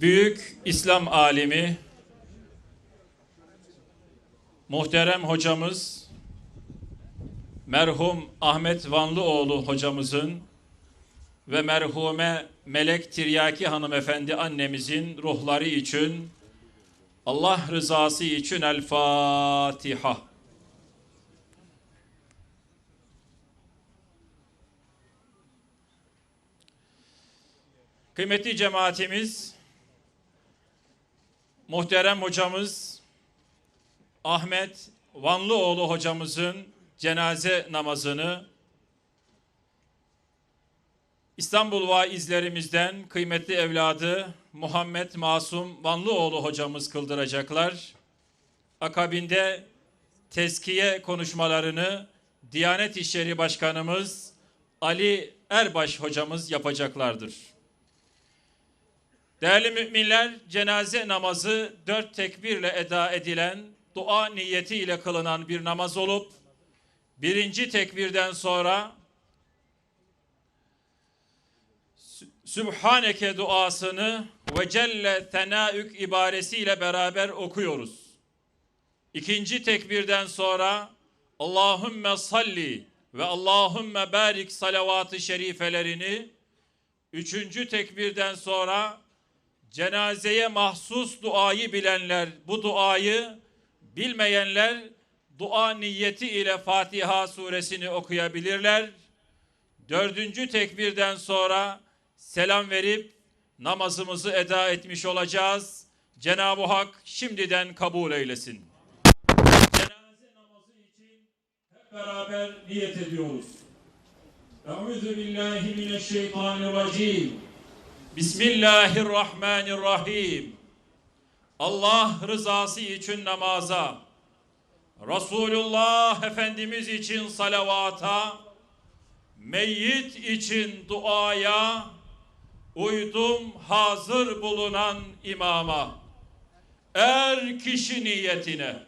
büyük İslam alimi, muhterem hocamız, merhum Ahmet Vanlıoğlu hocamızın ve merhume Melek Tiryaki hanımefendi annemizin ruhları için Allah rızası için El Fatiha. Kıymetli cemaatimiz, muhterem hocamız Ahmet Vanlıoğlu hocamızın cenaze namazını İstanbul vaizlerimizden kıymetli evladı Muhammed Masum Vanlıoğlu hocamız kıldıracaklar. Akabinde tezkiye konuşmalarını Diyanet İşleri Başkanımız Ali Erbaş hocamız yapacaklardır. Değerli müminler, cenaze namazı dört tekbirle eda edilen, dua niyetiyle kılınan bir namaz olup, birinci tekbirden sonra Sübhaneke duasını ve Celle Tenaük ibaresiyle beraber okuyoruz. İkinci tekbirden sonra Allahümme salli ve Allahümme barik salavat-ı şerifelerini üçüncü tekbirden sonra cenazeye mahsus duayı bilenler bu duayı bilmeyenler dua niyeti ile Fatiha suresini okuyabilirler. Dördüncü tekbirden sonra selam verip namazımızı eda etmiş olacağız. Cenab-ı Hak şimdiden kabul eylesin. Cenaze namazı için hep beraber niyet ediyoruz. Euzu billahi mineşşeytanirracim. Bismillahirrahmanirrahim. Allah rızası için namaza, Resulullah Efendimiz için salavata, meyyit için duaya, uydum hazır bulunan imama, er kişi niyetine.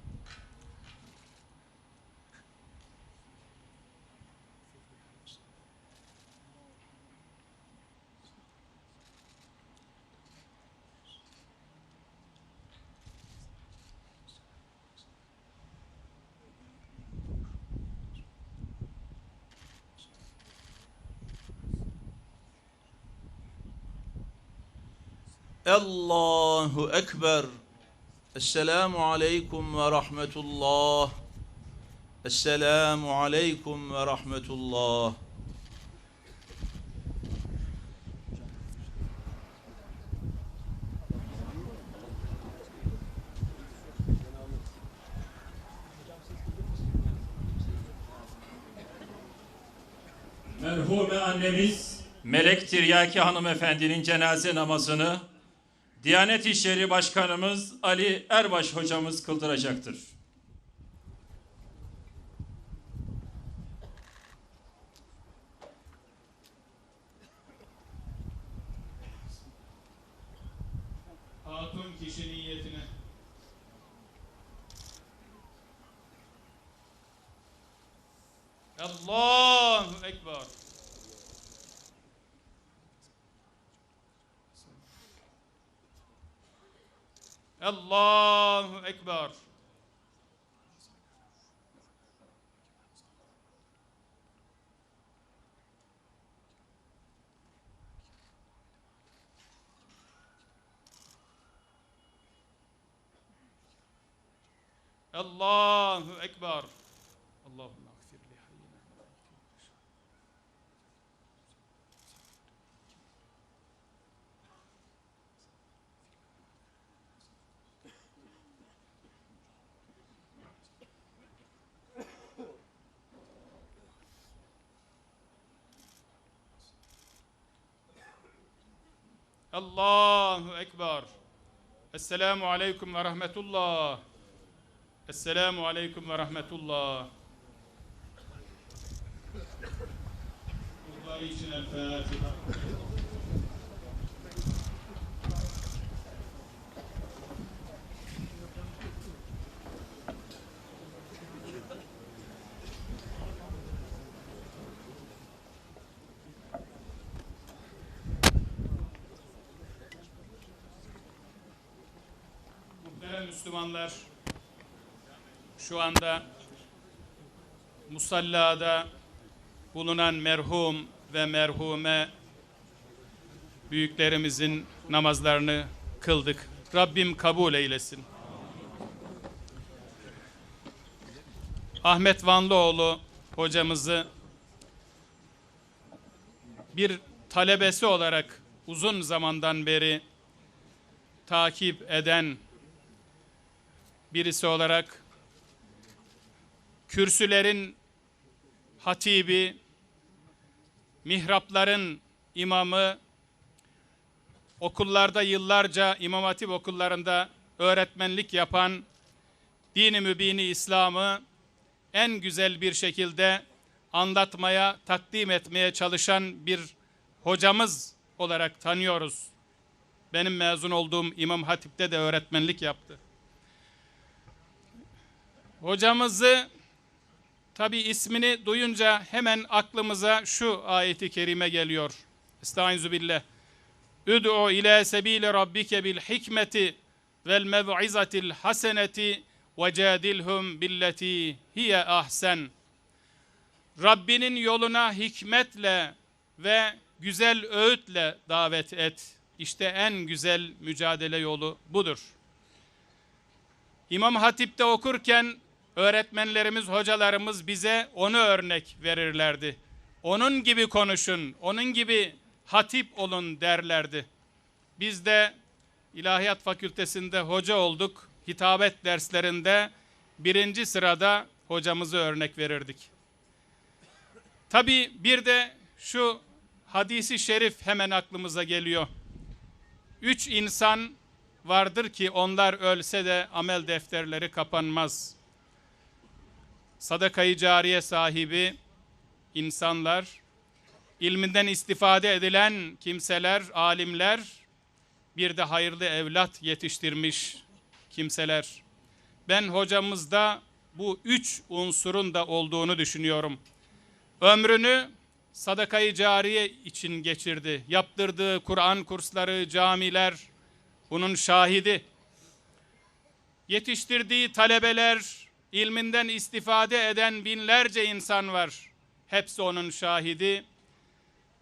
Allahu Ekber. Esselamu Aleyküm ve Rahmetullah. Esselamu Aleyküm ve Rahmetullah. Merhume annemiz Melek Tiryaki hanımefendinin cenaze namazını Diyanet İşleri Başkanımız Ali Erbaş hocamız kıldıracaktır. Hatun kişi niyetine. Allahu Ekber. Allahu Ekber. Allahu Ekber. Allahümme Allahu Ekber. Esselamu Aleyküm ve Rahmetullah. Esselamu Aleyküm ve Rahmetullah. Ruhları için El Fatiha. Muhterem Müslümanlar, şu anda musallada bulunan merhum ve merhume büyüklerimizin namazlarını kıldık. Rabbim kabul eylesin. Ahmet Vanlıoğlu hocamızı bir talebesi olarak uzun zamandan beri takip eden birisi olarak kürsülerin hatibi, mihrapların imamı, okullarda yıllarca İmam Hatip okullarında öğretmenlik yapan dini mübini İslam'ı en güzel bir şekilde anlatmaya, takdim etmeye çalışan bir hocamız olarak tanıyoruz. Benim mezun olduğum İmam Hatip'te de öğretmenlik yaptı. Hocamızı tabi ismini duyunca hemen aklımıza şu ayeti kerime geliyor. Estaizu billah. Üd'u ila sebili rabbike bil hikmeti vel mev'izatil haseneti ve cadilhum billeti hiye ahsen. Rabbinin yoluna hikmetle ve güzel öğütle davet et. İşte en güzel mücadele yolu budur. İmam Hatip'te okurken öğretmenlerimiz, hocalarımız bize onu örnek verirlerdi. Onun gibi konuşun, onun gibi hatip olun derlerdi. Biz de İlahiyat Fakültesinde hoca olduk. Hitabet derslerinde birinci sırada hocamızı örnek verirdik. Tabi bir de şu hadisi şerif hemen aklımıza geliyor. Üç insan vardır ki onlar ölse de amel defterleri kapanmaz. Sadakayı cariye sahibi insanlar, ilminden istifade edilen kimseler, alimler, bir de hayırlı evlat yetiştirmiş kimseler. Ben hocamızda bu üç unsurun da olduğunu düşünüyorum. Ömrünü sadakayı cariye için geçirdi. Yaptırdığı Kur'an kursları, camiler bunun şahidi. Yetiştirdiği talebeler, ilminden istifade eden binlerce insan var. Hepsi onun şahidi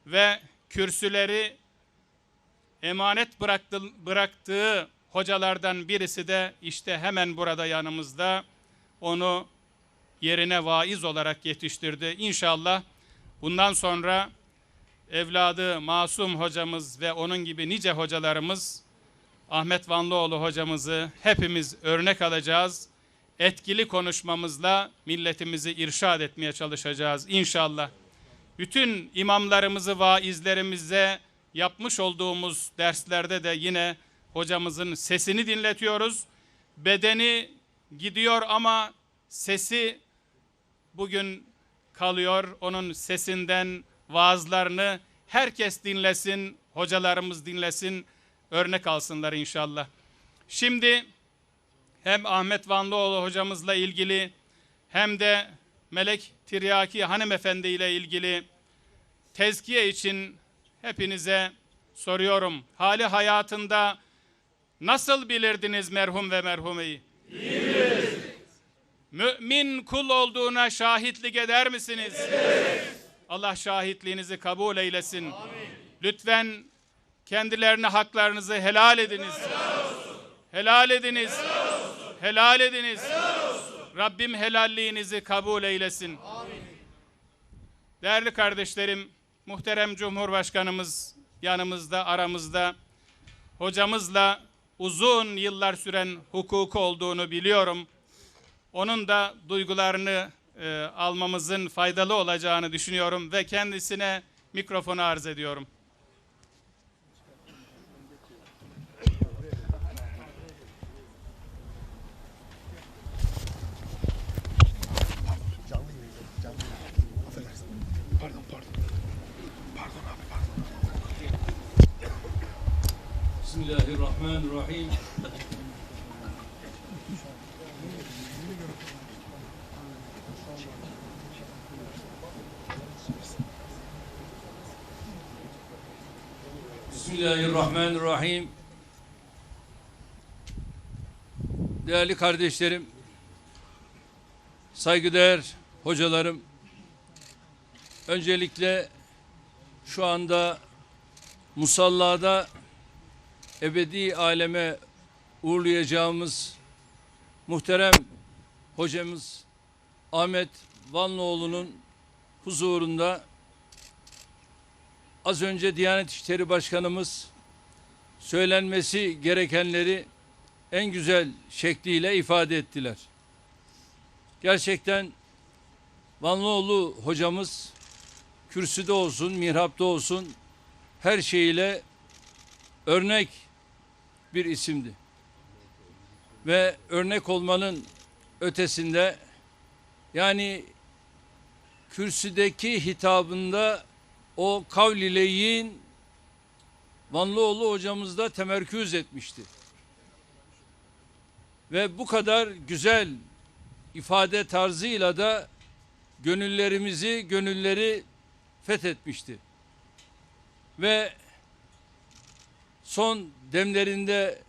ve kürsüleri emanet bıraktı, bıraktığı hocalardan birisi de işte hemen burada yanımızda onu yerine vaiz olarak yetiştirdi. İnşallah bundan sonra evladı Masum hocamız ve onun gibi nice hocalarımız Ahmet Vanlıoğlu hocamızı hepimiz örnek alacağız. Etkili konuşmamızla milletimizi irşad etmeye çalışacağız inşallah. Bütün imamlarımızı, vaizlerimize yapmış olduğumuz derslerde de yine hocamızın sesini dinletiyoruz. Bedeni gidiyor ama sesi bugün kalıyor. Onun sesinden vaazlarını herkes dinlesin, hocalarımız dinlesin, örnek alsınlar inşallah. Şimdi hem Ahmet Vanlıoğlu hocamızla ilgili hem de Melek Tiryaki hanımefendi ile ilgili tezkiye için hepinize soruyorum. Hali hayatında nasıl bilirdiniz merhum ve merhumeyi? Mümin kul olduğuna şahitlik eder misiniz? Allah şahitliğinizi kabul eylesin. Lütfen kendilerine haklarınızı helal ediniz. Helal, ediniz. Helal, ediniz. Rabbim helalliğinizi kabul eylesin. Değerli kardeşlerim, muhterem Cumhurbaşkanımız yanımızda, aramızda. Hocamızla uzun yıllar süren hukuku olduğunu biliyorum. Onun da duygularını e, almamızın faydalı olacağını düşünüyorum ve kendisine mikrofonu arz ediyorum. Bismillahirrahmanirrahim. Bismillahirrahmanirrahim. Değerli kardeşlerim, saygıdeğer hocalarım, öncelikle şu anda musallada ebedi aleme uğurlayacağımız muhterem hocamız Ahmet Vanlıoğlu'nun huzurunda az önce Diyanet İşleri Başkanımız söylenmesi gerekenleri en güzel şekliyle ifade ettiler. Gerçekten Vanlıoğlu hocamız kürsüde olsun, mihrapta olsun her şeyiyle örnek bir isimdi. Ve örnek olmanın ötesinde yani kürsüdeki hitabında o kavlileyin Vanlıoğlu hocamızda temerküz etmişti. Ve bu kadar güzel ifade tarzıyla da gönüllerimizi, gönülleri fethetmişti. Ve son demlerinde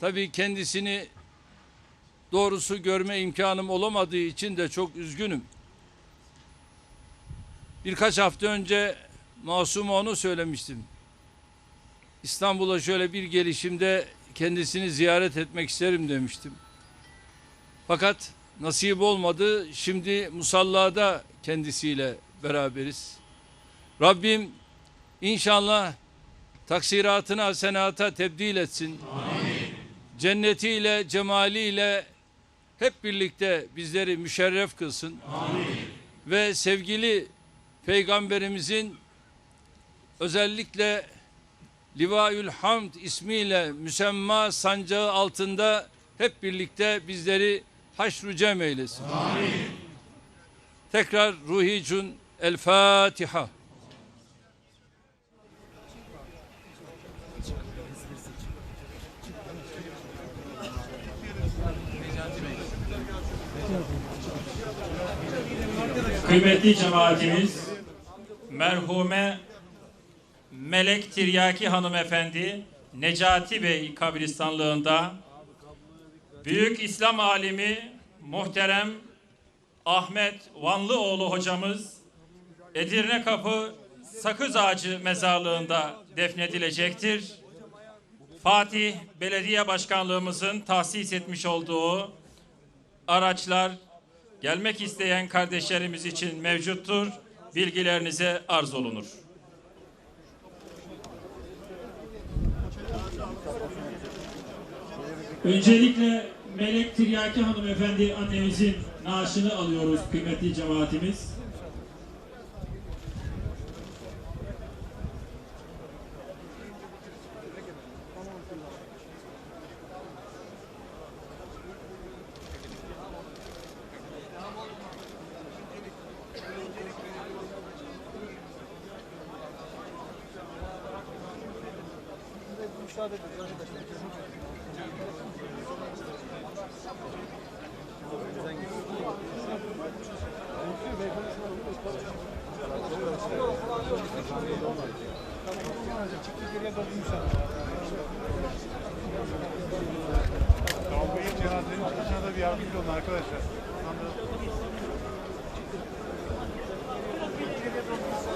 tabii kendisini doğrusu görme imkanım olamadığı için de çok üzgünüm. Birkaç hafta önce Masum'a onu söylemiştim. İstanbul'a şöyle bir gelişimde kendisini ziyaret etmek isterim demiştim. Fakat nasip olmadı. Şimdi musallada kendisiyle beraberiz. Rabbim inşallah taksiratını hasenata tebdil etsin. Amin. Cennetiyle, cemaliyle hep birlikte bizleri müşerref kılsın. Amin. Ve sevgili Peygamberimizin özellikle Livaül Hamd ismiyle müsemma sancağı altında hep birlikte bizleri haşru cem eylesin. Amin. Tekrar ruhicun El Fatiha. Kıymetli cemaatimiz, merhume Melek Tiryaki hanımefendi Necati Bey kabristanlığında büyük İslam alimi muhterem Ahmet Vanlıoğlu hocamız Edirne Kapı Sakız Ağacı mezarlığında defnedilecektir. Fatih Belediye Başkanlığımızın tahsis etmiş olduğu araçlar gelmek isteyen kardeşlerimiz için mevcuttur. Bilgilerinize arz olunur. Öncelikle Melek Tiryaki hanımefendi annemizin naaşını alıyoruz kıymetli cemaatimiz. müsaade edin arkadaşlar. Çıktı geriye doğru müsaade. Kavgayı cenazenin çıkışına da bir yardımcı olun arkadaşlar. Çıktı geriye doğru müsaade.